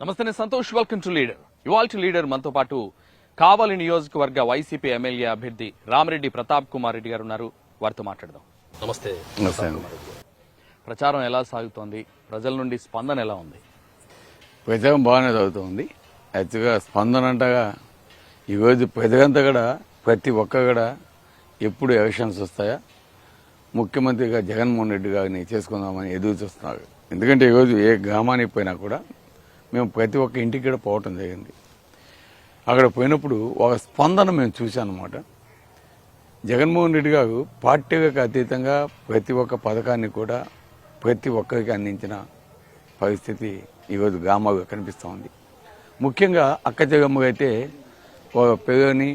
నమస్తే నేను Santosh. Welcome to leader ఇవాల్టి లీడర్ మనతో పాటు కావలి నియోజకవర్గ వైసీపీ ఎమ్మెల్యే అభ్యర్థి రామిరెడ్డి ప్రతాప్ కుమార్ రెడ్డి గారు ఉన్నారు. వారితో మాట్లాడదాం. నమస్తే. ప్రచారం ఎలా సాగుతోంది? ప్రజల నుండి స్పందన ఎలా ఉంది? ప్రచారం బాగానే చదువుతుంది యాక్చువల్గా స్పందన అంటగా ఈరోజు ప్రజలంతా కూడా ప్రతి ఒక్క కూడా ఎప్పుడు ఎలక్షన్స్ వస్తాయా? ముఖ్యమంత్రిగా జగన్మోహన్ రెడ్డి గారిని చేసుకుందామని ఎదురు చూస్తున్నారు. ఎందుకంటే ఈరోజు ఏ గ్రామానికి పోయినా కూడా మేము ప్రతి ఒక్క ఇంటికి కూడా పోవటం జరిగింది. అక్కడ పోయినప్పుడు ఒక స్పందన మేము చూసాం అనమాట జగన్మోహన్ రెడ్డి గారు పార్టీలకు అతీతంగా ప్రతి ఒక్క పథకాన్ని కూడా ప్రతి ఒక్కరికి అందించిన పరిస్థితి ఈరోజు గ్రామాల్లో కనిపిస్తూ ఉంది. ముఖ్యంగా అక్క జగమ్మ అయితే ఒక పిల్లని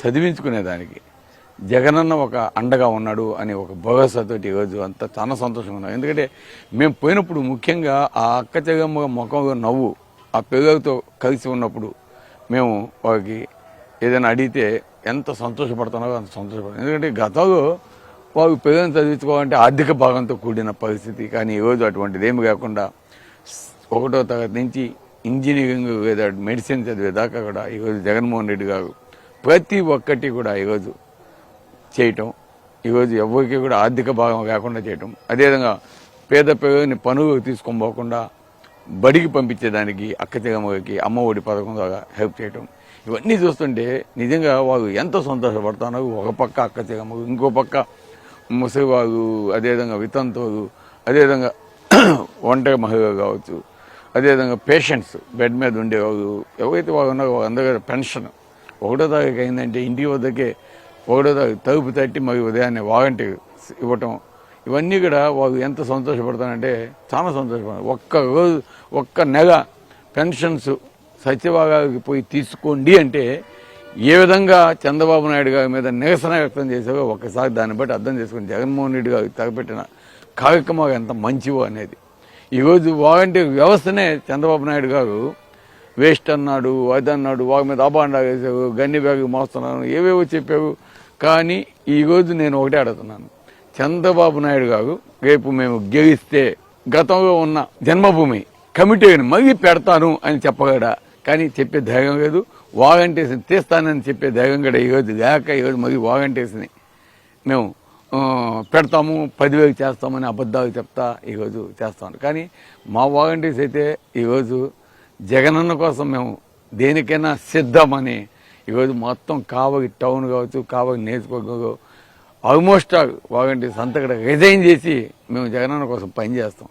చదివించుకునేదానికి జగనన్న ఒక అండగా ఉన్నాడు అనే ఒక భరోసాతో ఈరోజు అంతా చాలా సంతోషంగా ఉన్నాం. ఎందుకంటే మేము పోయినప్పుడు ముఖ్యంగా ఆ అక్క జగమ్మ ముఖం నవ్వు ఆ పిల్లలతో కలిసి ఉన్నప్పుడు మేము వారికి ఏదైనా అడిగితే ఎంత సంతోషపడుతున్నారో అంత సంతోషపడతాం ఎందుకంటే గతంలో వారు పిల్లల్ని చదివించుకోవాలంటే ఆర్థిక భాగంతో కూడిన పరిస్థితి. కానీ ఈరోజు అటువంటిది ఏమి కాకుండా ఒకటో తరగతి నుంచి ఇంజనీరింగ్ లేదా మెడిసిన్ చదివే దాకా కూడా ఈరోజు జగన్మోహన్ రెడ్డి గారు ప్రతి ఒక్కటి కూడా ఈరోజు చేయటం ఈరోజు ఎవరికి కూడా ఆర్థిక భాగం కాకుండా చేయటం. అదేవిధంగా పేద పేదని పనులు తీసుకొని పోకుండా బడికి పంపించేదానికి అక్క అమ్మ ఒడి పథకం ద్వారా హెల్ప్ చేయటం. ఇవన్నీ చూస్తుంటే నిజంగా వాళ్ళు ఎంత సంతోషపడుతున్నారు ఒక పక్క అక్క చెల్లమ్మకు ఇంకో పక్క ముసలివారు అదేవిధంగా వితంతువులు అదేవిధంగా ఒంటరి మహిళలు కావచ్చు అదేవిధంగా పేషెంట్స్ బెడ్ మీద ఉండేవాళ్ళు ఎవరైతే వాళ్ళు ఉన్నారో వాళ్ళందరూ పెన్షన్. ఒకటో తారీఖు అయిందంటే ఇంటి వద్దకే ఒకటో తారీఖు తలుపు తట్టి మరి ఉదయాన్నే వాగంటి ఇవ్వటం ఇవన్నీ కూడా వాళ్ళు ఎంత సంతోషపడతారంటే చాలా సంతోషపడతారు ఒక్క రోజు ఒక్క నెల పెన్షన్స్ సత్యభాగాకి పోయి తీసుకోండి అంటే ఏ విధంగా చంద్రబాబు నాయుడు గారి మీద నిరసన వ్యక్తం చేశారో ఒక్కసారి దాన్ని బట్టి అర్థం చేసుకుని జగన్మోహన్ రెడ్డి గారికి తలపెట్టిన కార్యక్రమాలు ఎంత మంచివో అనేది. ఈరోజు వారంటీ వ్యవస్థనే చంద్రబాబు నాయుడు గారు వేస్ట్ అన్నాడు అది అన్నాడు వాళ్ళ మీద అబాండా వేసావు గన్ని బ్యాగ్ మోస్తున్నాను ఏవేవో చెప్పావు కానీ ఈరోజు నేను ఒకటే అడుగుతున్నాను. చంద్రబాబు నాయుడు గారు రేపు మేము గెలిస్తే గతంలో ఉన్న జన్మభూమి కమిటీని మళ్ళీ పెడతాను అని చెప్పగడా కానీ చెప్పే ధైర్యం లేదు. వాగంటేసిన తీస్తానని చెప్పే ధైర్యం కూడా ఈరోజు లేక ఈరోజు మళ్ళీ వాగంటేసిని మేము పెడతాము పదివేలు చేస్తామని అబద్ధాలు చెప్తా ఈరోజు చేస్తాను. కానీ మా వాలంటీర్స్ అయితే ఈరోజు జగనన్న కోసం మేము దేనికైనా సిద్ధమని ఈరోజు మొత్తం కావకి టౌన్ కావచ్చు కావకి నేర్చుకో ఆల్మోస్ట్ ఆల్ సంతకడ రిజైన్ చేసి మేము జగనన్న కోసం పనిచేస్తాం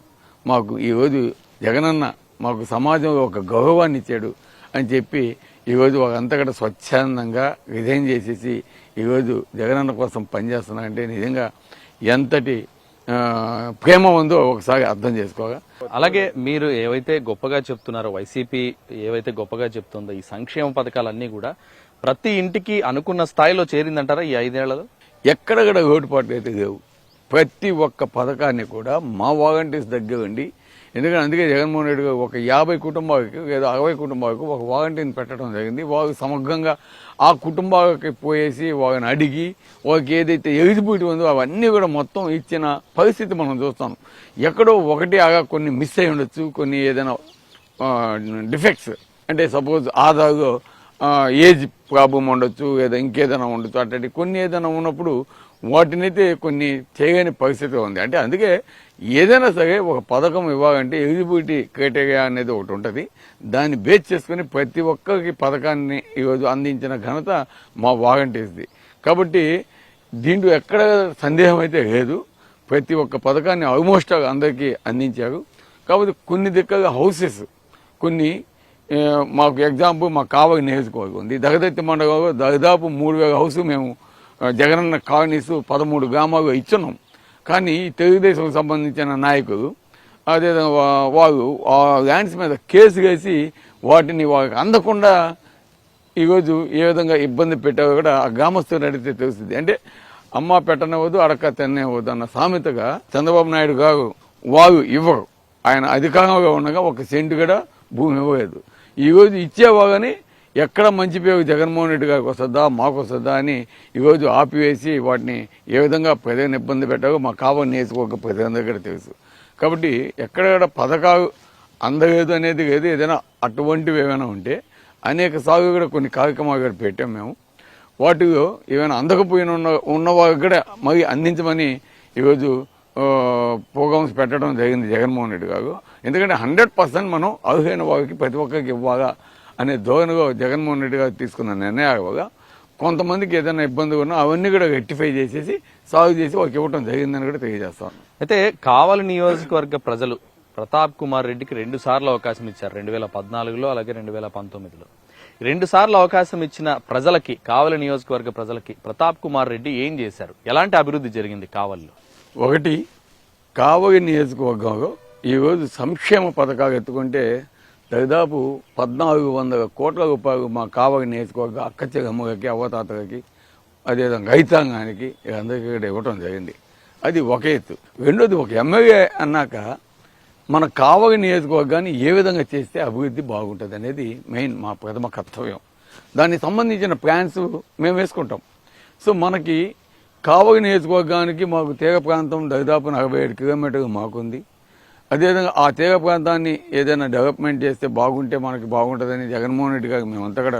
మాకు ఈరోజు జగనన్న మాకు సమాజంలో ఒక గౌరవాన్ని ఇచ్చాడు అని చెప్పి ఈరోజు వాళ్ళంతా స్వచ్ఛందంగా రిజైన్ చేసేసి ఈరోజు జగనన్న కోసం పనిచేస్తున్నారంటే నిజంగా ఎంతటి ప్రేమ ఉందో ఒకసారి అర్థం చేసుకోగా అలాగే మీరు ఏవైతే గొప్పగా చెప్తున్నారో వైసీపీ ఏవైతే గొప్పగా చెప్తుందో ఈ సంక్షేమ పథకాలన్నీ కూడా ప్రతి ఇంటికి అనుకున్న స్థాయిలో చేరిందంటారా ఈ ఐదేళ్ళలో? ఎక్కడ కూడా లోటుపాట్లు అయితే లేవు. ప్రతి ఒక్క పథకాన్ని కూడా మా వాలంటీర్స్ దగ్గర ఉండి ఎందుకంటే అందుకే జగన్మోహన్ రెడ్డి గారు ఒక యాభై కుటుంబాలకు లేదా అరవై కుటుంబాలకు ఒక వాలంటీర్ని పెట్టడం జరిగింది. వారు సమగ్రంగా ఆ కుటుంబాలకి పోయేసి వారిని అడిగి వారికి ఏదైతే ఎలిజిబిలిటీ ఉందో అవన్నీ కూడా మొత్తం ఇచ్చిన పరిస్థితి మనం చూస్తాం. ఎక్కడో ఒకటి ఆగా కొన్ని మిస్ అయి ఉండొచ్చు కొన్ని ఏదైనా డిఫెక్ట్స్. అంటే సపోజ్ ఆధార్లో ఏజ్ ప్రాబ్లం ఉండొచ్చు లేదా ఇంకేదైనా ఉండొచ్చు అట్లాంటి కొన్ని ఏదైనా ఉన్నప్పుడు వాటినైతే కొన్ని చేయని పరిస్థితి ఉంది. అంటే అందుకే ఏదైనా సరే ఒక పథకం ఇవ్వాలంటే ఎలిజిబిలిటీ క్రైటీరియా అనేది ఒకటి ఉంటుంది. దాన్ని బేస్ చేసుకుని ప్రతి ఒక్కరికి పథకాన్ని ఈరోజు అందించిన ఘనత మా వాలంటీర్స్ది. కాబట్టి దీంట్లో ఎక్కడ సందేహం అయితే లేదు. ప్రతి ఒక్క పథకాన్ని ఆల్మోస్ట్ అందరికీ అందించారు. కాబట్టి కొన్ని దిక్కుగా హౌసెస్ కొన్ని మాకు ఎగ్జాంపుల్ మా కావలి నియోజకవర్గం ఉంది. దగదత్తి మండలంలో దాదాపు మూడు వేల హౌస్ మేము జగనన్న కాలనీస్ పదమూడు గ్రామాల్లో ఇచ్చున్నాం కానీ తెలుగుదేశం సంబంధించిన నాయకులు అదేవిధంగా వారు ఆ ల్యాండ్స్ మీద కేసు వేసి వాటిని వాళ్ళకి అందకుండా ఈరోజు ఏ విధంగా ఇబ్బంది పెట్టారో కూడా ఆ గ్రామస్తులు అడిగితే తెలుస్తుంది. అంటే అమ్మ పెట్టనివ్వదు అడక తినవద్దు అన్న సామెతగా చంద్రబాబు నాయుడు గారు వారు ఇవ్వరు. ఆయన అధికారంలో ఉండగా ఒక సెంటు కూడా భూమి ఇవ్వలేదు. ఈరోజు ఇచ్చేవాళ్ళని ఎక్కడ మంచి పేరు జగన్మోహన్ రెడ్డి గారికి వస్తుందా మాకు వస్తుందా అని ఈరోజు ఆపివేసి వాటిని ఏ విధంగా ప్రజలను ఇబ్బంది పెట్టారో మా కావాలి నేర్చుకోక ప్రజల దగ్గర తెలుసు. కాబట్టి ఎక్కడ పథకాలు అందలేదు అనేది లేదు ఏదైనా అటువంటివి ఏమైనా ఉంటే అనేక సాగు కూడా కొన్ని కార్యక్రమాలు కూడా పెట్టాం మేము. వాటిలో ఏమైనా అందకపోయిన ఉన్న ఉన్న వాళ్ళకి కూడా మరి అందించమని ఈరోజు ప్రోగ్రామ్స్ పెట్టడం జరిగింది జగన్మోహన్ రెడ్డి గారు. ఎందుకంటే హండ్రెడ్ పర్సెంట్ మనం అర్హైన వారికి ప్రతి ఒక్కరికి ఇవ్వాలా అనే ధోరణిగా జగన్మోహన్ రెడ్డి గారు తీసుకున్న నిర్ణయాల వల్ల కొంతమందికి ఏదైనా ఇబ్బంది ఉన్నా అవన్నీ కూడా రెక్టిఫై చేసేసి సాగు చేసి వాళ్ళకి ఇవ్వడం జరిగిందని కూడా తెలియజేస్తాను అయితే కావలి నియోజకవర్గ ప్రజలు ప్రతాప్ కుమార్ రెడ్డికి రెండు సార్లు అవకాశం ఇచ్చారు. రెండు వేల పద్నాలుగులో అలాగే రెండు వేల పంతొమ్మిదిలో. రెండు సార్లు అవకాశం ఇచ్చిన ప్రజలకి కావలి నియోజకవర్గ ప్రజలకి ప్రతాప్ కుమార్ రెడ్డి ఏం చేశారు? ఎలాంటి అభివృద్ధి జరిగింది కావలిలో? ఒకటి కావలి నియోజకవర్గంలో ఈరోజు సంక్షేమ పథకాలు ఎత్తుకుంటే దాదాపు పద్నాలుగు వందల కోట్ల రూపాయలు మా కావలి నియోజకవర్గ అక్క చెగమ్మలకి అవ్వతాతలకి అదేవిధంగా రైతాంగానికి అందరికీ ఇక్కడ ఇవ్వటం జరిగింది. అది ఒక ఎత్తు. రెండోది ఒక ఎమ్మెల్యే అన్నాక మన కావలి నియోజకవర్గాన్ని ఏ విధంగా చేస్తే అభివృద్ధి బాగుంటుంది అనేది మెయిన్ మా ప్రథమ కర్తవ్యం. దానికి సంబంధించిన ప్లాన్స్ మేము వేసుకుంటాం. సో మనకి కావలి నియోజకవర్గానికి మాకు తీగ ప్రాంతం దాదాపు నలభై ఏడు కిలోమీటర్లు మాకుంది. అదేవిధంగా ఆ తీగ ప్రాంతాన్ని ఏదైనా డెవలప్మెంట్ చేస్తే బాగుంటే మనకి బాగుంటుందని జగన్మోహన్ రెడ్డి గారికి మేమంతా కూడా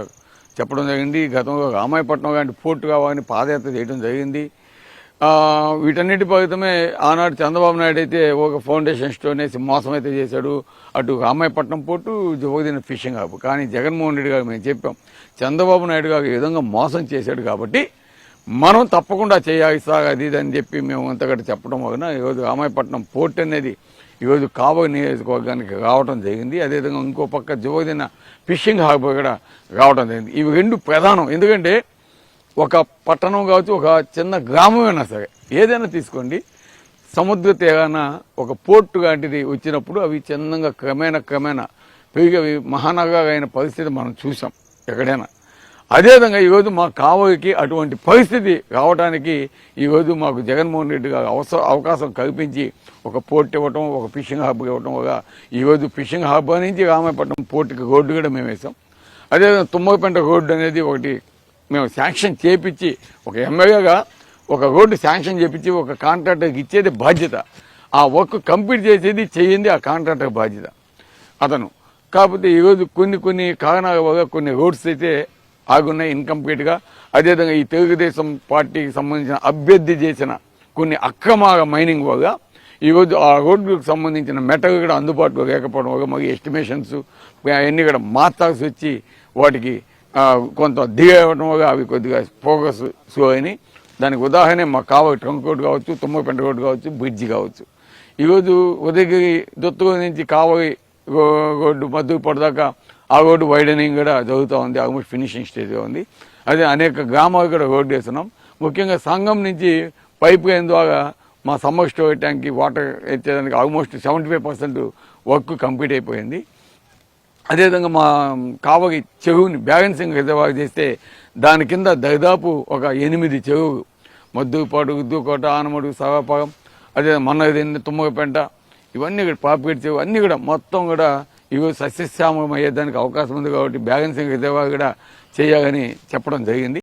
చెప్పడం జరిగింది. గతంలో రామాయపట్నం లాంటి పోర్టు కావాలని పాదయాత్ర చేయడం జరిగింది. వీటన్నిటి ఫలితమే ఆనాడు చంద్రబాబు నాయుడు అయితే ఒక ఫౌండేషన్ స్టోన్ వేసి మోసం అయితే చేశాడు. అటు రామాయపట్నం పోర్టు జోగదిన ఫిషింగ్ హబ్. కానీ జగన్మోహన్ రెడ్డి గారు మేము చెప్పాం చంద్రబాబు నాయుడు గారు ఈ విధంగా మోసం చేశాడు కాబట్టి మనం తప్పకుండా చేయాలి సార్ అది ఇది అని చెప్పి మేము అంతగట్ట చెప్పడం వలన ఈరోజు రామాయపట్నం పోర్ట్ అనేది ఈరోజు కాబో నియోజకవర్గానికి రావడం జరిగింది. అదేవిధంగా ఇంకో పక్క జోదిన ఫిషింగ్ హార్బర్ కూడా రావడం జరిగింది. ఇవి రెండు ప్రధానం. ఎందుకంటే ఒక పట్టణం కావచ్చు ఒక చిన్న గ్రామమైనా సరే ఏదైనా తీసుకోండి సముద్ర తీరాన ఒక పోర్టు లాంటిది వచ్చినప్పుడు అవి చిన్నంగా క్రమేణ క్రమేణా పెరిగి అవి మహానగరాలు అయిన పరిస్థితి మనం చూసాం ఎక్కడైనా. అదేవిధంగా ఈరోజు మా కావలికి అటువంటి పరిస్థితి రావడానికి ఈరోజు మాకు జగన్మోహన్ రెడ్డి గారు అవసరం అవకాశం కల్పించి ఒక పోర్ట్ ఇవ్వటం ఒక ఫిషింగ్ హబ్ ఇవ్వటం వల్ల ఈరోజు ఫిషింగ్ హబ్ నుంచి రామాయపట్నం పోర్టుకి రోడ్డు కూడా మేము వేసాం అదేవిధంగా తుమ్మలపెంట రోడ్డు అనేది ఒకటి మేము శాంక్షన్ చేపించి ఒక ఎమ్మెల్యేగా ఒక రోడ్డు శాంక్షన్ చేపించి ఒక కాంట్రాక్టర్కి ఇచ్చేది బాధ్యత. ఆ వర్క్ కంప్లీట్ చేసేది చేయింది ఆ కాంట్రాక్టర్ బాధ్యత. అతను. కాకపోతే ఈరోజు కొన్ని కొన్ని కారణాల వల్ల కొన్ని రోడ్స్ అయితే ఆగున్నాయి ఇన్కంప్లీట్గా అదేవిధంగా ఈ తెలుగుదేశం పార్టీకి సంబంధించిన అభ్యర్థి చేసిన కొన్ని అక్రమాల మైనింగ్ వల్ల ఈరోజు ఆ రోడ్లకు సంబంధించిన మెటల్ కూడా అందుబాటులో లేకపోవడం వల్ల మరి ఎస్టిమేషన్స్ అవన్నీ కూడా మార్చాల్సి వచ్చి వాటికి కొంత దిగవడం వల్ల అవి కొద్దిగా ఫోకస్ స్లో అయినాయి. దానికి ఉదాహరణ మా కావలి ట్రంక్ రోడ్ కావచ్చు తుమ్మపెంట రోడ్ కావచ్చు బ్రిడ్జి కావచ్చు. ఈరోజు ఉదయగిరి దొత్తుగో నుంచి కావలి రోడ్డు మద్దతు పడదాకా ఆ రోడ్డు వైడనింగ్ కూడా జరుగుతూ ఉంది. ఆల్మోస్ట్ ఫినిషింగ్ స్టేజ్లో ఉంది. అదే అనేక గ్రామాలు కూడా రోడ్డు వేస్తున్నాం. ముఖ్యంగా సంఘం నుంచి పైప్ లైన్ ద్వారా మా సమ్మర్ స్టోరేజ్ ట్యాంక్కి water ఎత్తేదానికి almost seventy five percent work complete అయిపోయింది అదేవిధంగా మా కావకి చెరువుని బ్యాలెన్సింగ్ రిజర్వాయర్ చేస్తే దాని కింద దాదాపు ఒక ఎనిమిది చెరువులు. మద్దుపాటు ఉద్దుకోట ఆనమడుగు సవాపాగం అదే మొన్న తుమ్మగపెంట ఇవన్నీ కూడా పాపిగడి చెరువు అన్నీ కూడా మొత్తం కూడా ఇవి సస్యశ్యామం అయ్యేదానికి అవకాశం ఉంది కాబట్టి బ్యాలెన్సింగ్ రిజర్వాయర్ కూడా చేయాలని చెప్పడం జరిగింది.